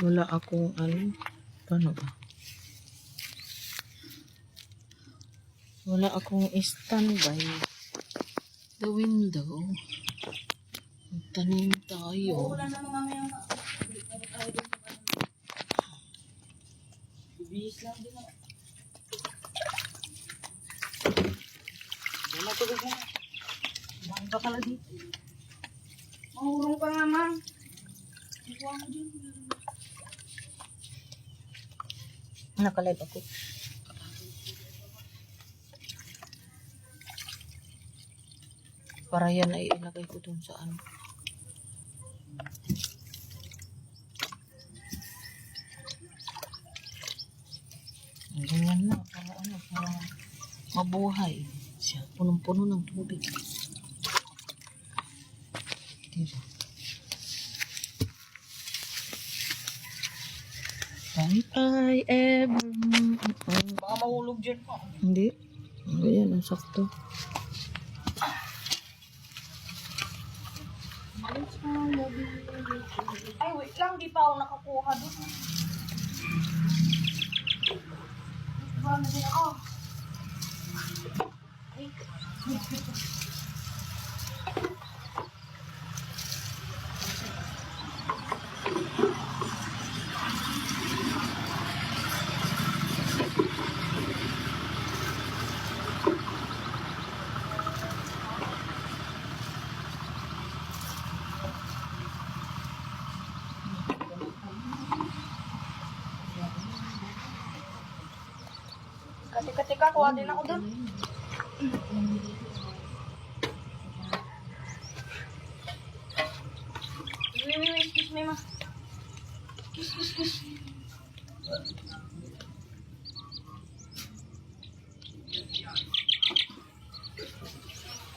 Wala akong ano. Paano ba? Wala akong standby. The window. Tanim tayo. Wala na mga mayang Bihis lang din ako. Wala ko din Bakit ba pala dito? Mahurong ka nga, ma'am. Ikuha mo dyan. Nakalive ako. Para yan ay ilagay ko dun sa ano. Ganyan na, para ano, para mabuhay siya. Punong-puno ng tubig. Dito. Bye bye ever. Baka mahulog dyan pa. Hindi. Ayan, ang sakto. Ay, wait lang. Di pa ako nakakuha doon. Na din ako. Ay. Katika-tika, kuha din ako doon. Wait, wait, wait, excuse me, ma. Kiss, kiss, kiss.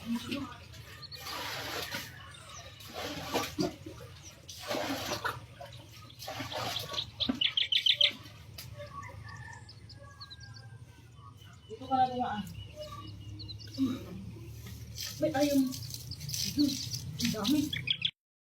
Dito ka dumaan. Wait, ayaw mo. Dito, ang dami.